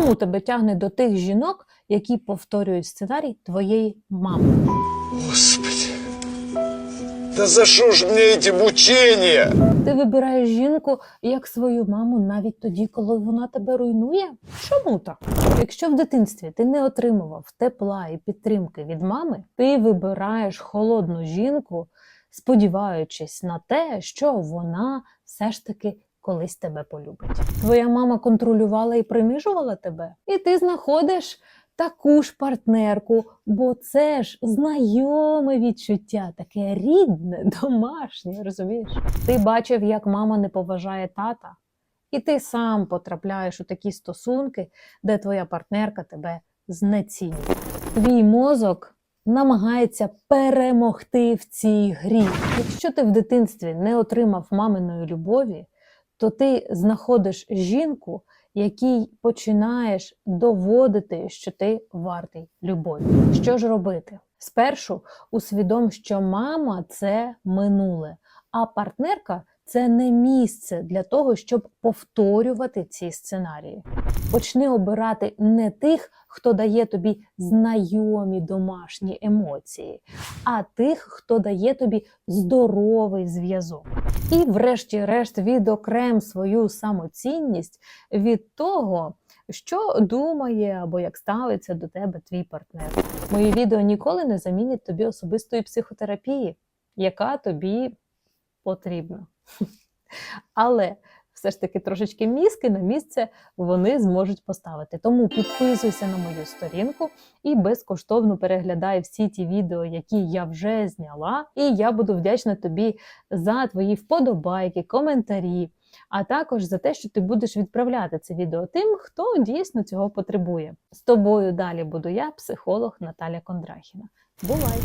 Чому тебе тягне до тих жінок, які повторюють сценарій твоєї мами? Господи. Да за что ж мне эти мучения? Ти вибираєш жінку як свою маму навіть тоді, коли вона тебе руйнує? Чому так? Якщо в дитинстві ти не отримував тепла і підтримки від мами, ти вибираєш холодну жінку, сподіваючись на те, що вона все ж таки колись тебе полюбить. Твоя мама контролювала і принижувала тебе, і ти знаходиш таку ж партнерку, бо це ж знайоме відчуття, таке рідне, домашнє, розумієш? Ти бачив, як мама не поважає тата, і ти сам потрапляєш у такі стосунки, де твоя партнерка тебе знецінює. Твій мозок намагається перемогти в цій грі. Якщо ти в дитинстві не отримав маминої любові, то ти знаходиш жінку, якій починаєш доводити, що ти вартий любові. Що ж робити? Спершу усвідом, що мама це минуле, а партнерка це не місце для того, щоб повторювати ці сценарії. Почни обирати не тих, хто дає тобі знайомі домашні емоції, а тих, хто дає тобі здоровий зв'язок. І, врешті-решт, відокрем свою самоцінність від того, що думає або як ставиться до тебе твій партнер. Мої відео ніколи не замінять тобі особистої психотерапії, яка тобі потрібна. Але все ж таки трошечки мізки на місце вони зможуть поставити. Тому підписуйся на мою сторінку і безкоштовно переглядай всі ті відео, які я вже зняла. І я буду вдячна тобі за твої вподобайки, коментарі, а також за те, що ти будеш відправляти це відео тим, хто дійсно цього потребує. З тобою далі буду я, психолог Наталя Кондрахіна. Бувай!